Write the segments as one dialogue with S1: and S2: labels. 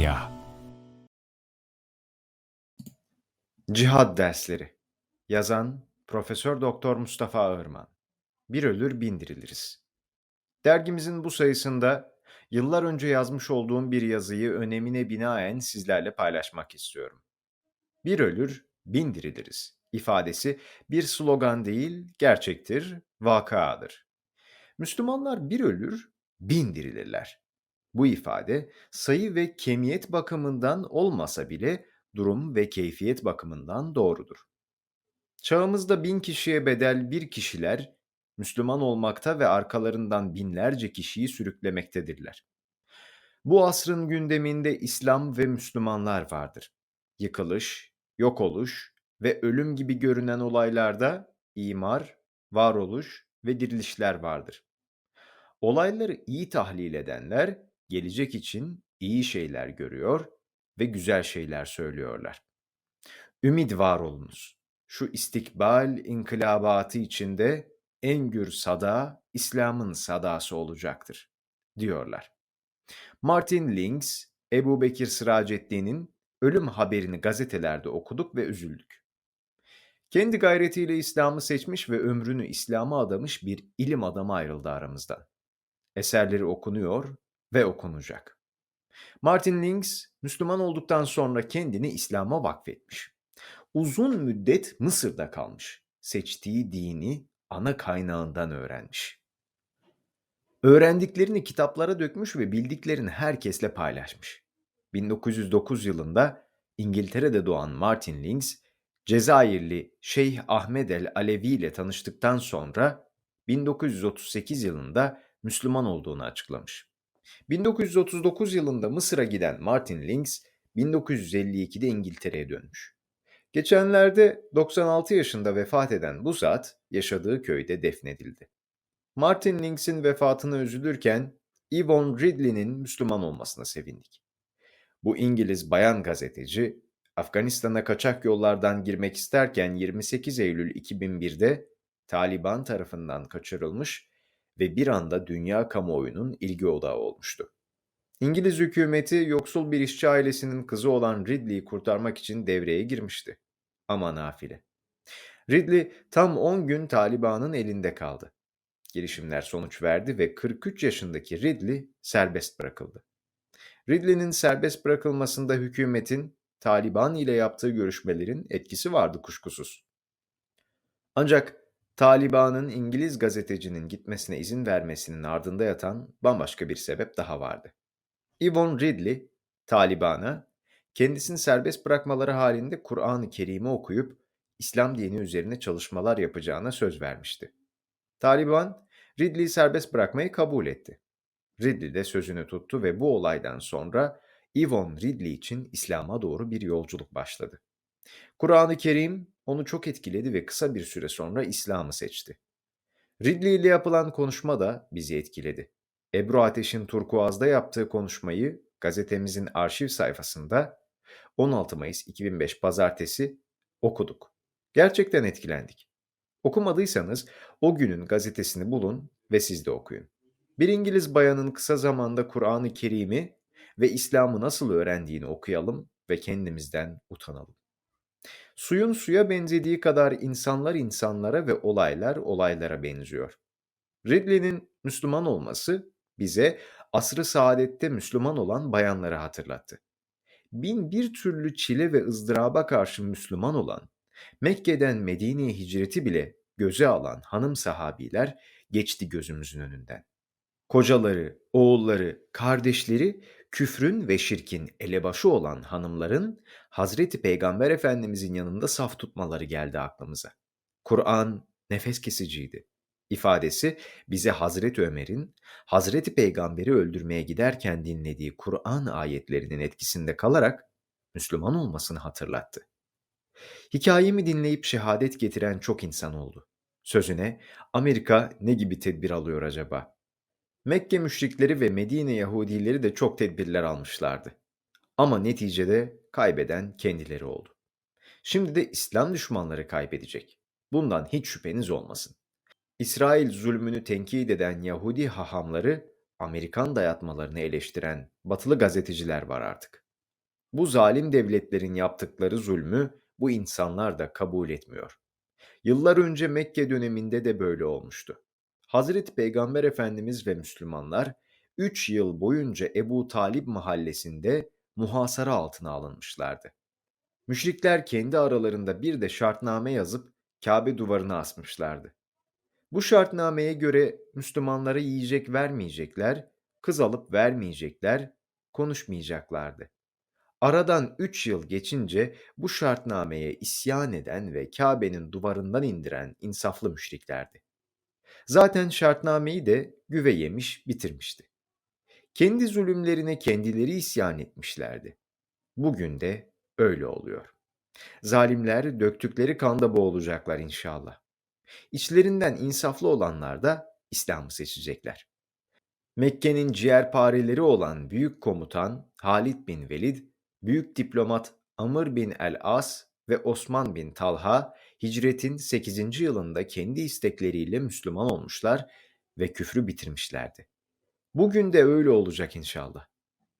S1: Siyah
S2: Cihad Dersleri Yazan Profesör Doktor Mustafa Ağırman Bir ölür bin diriliriz. Dergimizin bu sayısında yıllar önce yazmış olduğum bir yazıyı önemine binaen sizlerle paylaşmak istiyorum. Bir ölür bin diriliriz ifadesi bir slogan değil, gerçektir, vakadır. Müslümanlar bir ölür, bin dirilirler. Bu ifade sayı ve kemiyet bakımından olmasa bile durum ve keyfiyet bakımından doğrudur. Çağımızda bin kişiye bedel bir kişiler Müslüman olmakta ve arkalarından binlerce kişiyi sürüklemektedirler. Bu asrın gündeminde İslam ve Müslümanlar vardır. Yıkılış, yok oluş ve ölüm gibi görünen olaylarda imar, varoluş ve dirilişler vardır. Olayları iyi tahlil edenler gelecek için iyi şeyler görüyor ve güzel şeyler söylüyorlar. Ümid var olunuz. Şu istikbal inkılabatı içinde en gür sada İslam'ın sadası olacaktır, diyorlar. Martin Links, Ebu Bekir Sıracettin'in ölüm haberini gazetelerde okuduk ve üzüldük. Kendi gayretiyle İslam'ı seçmiş ve ömrünü İslam'a adamış bir ilim adamı ayrıldı aramızdan. Eserleri okunuyor ve okunacak. Martin Links, Müslüman olduktan sonra kendini İslam'a vakfetmiş. Uzun müddet Mısır'da kalmış. Seçtiği dini ana kaynağından öğrenmiş. Öğrendiklerini kitaplara dökmüş ve bildiklerini herkesle paylaşmış. 1909 yılında İngiltere'de doğan Martin Links, Cezayirli Şeyh Ahmed el Alevi ile tanıştıktan sonra 1938 yılında Müslüman olduğunu açıklamış. 1939 yılında Mısır'a giden Martin Links, 1952'de İngiltere'ye dönmüş. Geçenlerde 96 yaşında vefat eden bu zat yaşadığı köyde defnedildi. Martin Links'in vefatına üzülürken Yvonne Ridley'nin Müslüman olmasına sevindik. Bu İngiliz bayan gazeteci Afganistan'a kaçak yollardan girmek isterken 28 Eylül 2001'de Taliban tarafından kaçırılmış ve bir anda dünya kamuoyunun ilgi odağı olmuştu. İngiliz hükümeti yoksul bir işçi ailesinin kızı olan Ridley'i kurtarmak için devreye girmişti. Ama nafile. Ridley tam 10 gün Taliban'ın elinde kaldı. Girişimler sonuç verdi ve 43 yaşındaki Ridley serbest bırakıldı. Ridley'nin serbest bırakılmasında hükümetin Taliban ile yaptığı görüşmelerin etkisi vardı kuşkusuz. Ancak Taliban'ın İngiliz gazetecinin gitmesine izin vermesinin ardında yatan bambaşka bir sebep daha vardı. Yvonne Ridley, Taliban'a kendisini serbest bırakmaları halinde Kur'an-ı Kerim'i okuyup İslam dini üzerine çalışmalar yapacağına söz vermişti. Taliban, Ridley'i serbest bırakmayı kabul etti. Ridley de sözünü tuttu ve bu olaydan sonra Yvonne Ridley için İslam'a doğru bir yolculuk başladı. Kur'an-ı Kerim onu çok etkiledi ve kısa bir süre sonra İslam'ı seçti. Ridley ile yapılan konuşma da bizi etkiledi. Ebru Ateş'in Turkuaz'da yaptığı konuşmayı gazetemizin arşiv sayfasında 16 Mayıs 2005 Pazartesi okuduk. Gerçekten etkilendik. Okumadıysanız o günün gazetesini bulun ve siz de okuyun. Bir İngiliz bayanın kısa zamanda Kur'an-ı Kerim'i ve İslam'ı nasıl öğrendiğini okuyalım ve kendimizden utanalım. Suyun suya benzediği kadar insanlar insanlara ve olaylar olaylara benziyor. Ridley'nin Müslüman olması bize asrı saadette Müslüman olan bayanları hatırlattı. Bin bir türlü çile ve ızdıraba karşı Müslüman olan, Mekke'den Medine'ye hicreti bile göze alan hanım sahabiler geçti gözümüzün önünden. Kocaları, oğulları, kardeşleri küfrün ve şirkin elebaşı olan hanımların Hazreti Peygamber Efendimizin yanında saf tutmaları geldi aklımıza. Kur'an nefes kesiciydi. İfadesi bize Hazreti Ömer'in Hazreti Peygamber'i öldürmeye giderken dinlediği Kur'an ayetlerinin etkisinde kalarak Müslüman olmasını hatırlattı. Hikayemi dinleyip şehadet getiren çok insan oldu. Sözüne Amerika ne gibi tedbir alıyor acaba? Mekke müşrikleri ve Medine Yahudileri de çok tedbirler almışlardı. Ama neticede kaybeden kendileri oldu. Şimdi de İslam düşmanları kaybedecek. Bundan hiç şüpheniz olmasın. İsrail zulmünü tenkit eden Yahudi hahamları, Amerikan dayatmalarını eleştiren batılı gazeteciler var artık. Bu zalim devletlerin yaptıkları zulmü bu insanlar da kabul etmiyor. Yıllar önce Mekke döneminde de böyle olmuştu. Hazreti Peygamber Efendimiz ve Müslümanlar 3 yıl boyunca Ebu Talib mahallesinde muhasara altına alınmışlardı. Müşrikler kendi aralarında bir de şartname yazıp Kabe duvarına asmışlardı. Bu şartnameye göre Müslümanlara yiyecek vermeyecekler, kız alıp vermeyecekler, konuşmayacaklardı. Aradan üç yıl geçince bu şartnameye isyan eden ve Kabe'nin duvarından indiren insaflı müşriklerdi. Zaten şartnameyi de güve yemiş bitirmişti. Kendi zulümlerine kendileri isyan etmişlerdi. Bugün de öyle oluyor. Zalimler döktükleri kanda boğulacaklar inşallah. İçlerinden insaflı olanlar da İslam'ı seçecekler. Mekke'nin ciğerpareleri olan büyük komutan Halid bin Velid, büyük diplomat Amr bin el-As ve Osman bin Talha hicretin 8. yılında kendi istekleriyle Müslüman olmuşlar ve küfrü bitirmişlerdi. Bugün de öyle olacak inşallah.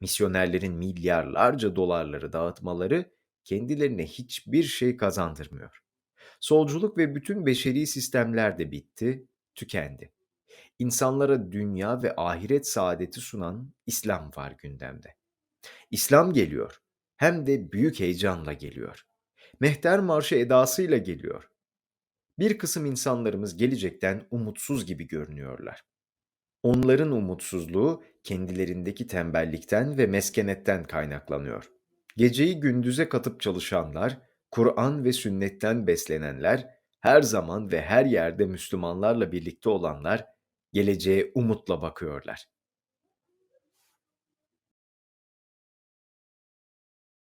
S2: Misyonerlerin milyarlarca dolarları dağıtmaları kendilerine hiçbir şey kazandırmıyor. Solculuk ve bütün beşeri sistemler de bitti, tükendi. İnsanlara dünya ve ahiret saadeti sunan İslam var gündemde. İslam geliyor. Hem de büyük heyecanla geliyor. Mehter marşı edasıyla geliyor. Bir kısım insanlarımız gelecekten umutsuz gibi görünüyorlar. Onların umutsuzluğu kendilerindeki tembellikten ve meskenetten kaynaklanıyor. Geceyi gündüze katıp çalışanlar, Kur'an ve sünnetten beslenenler, her zaman ve her yerde Müslümanlarla birlikte olanlar geleceğe umutla bakıyorlar.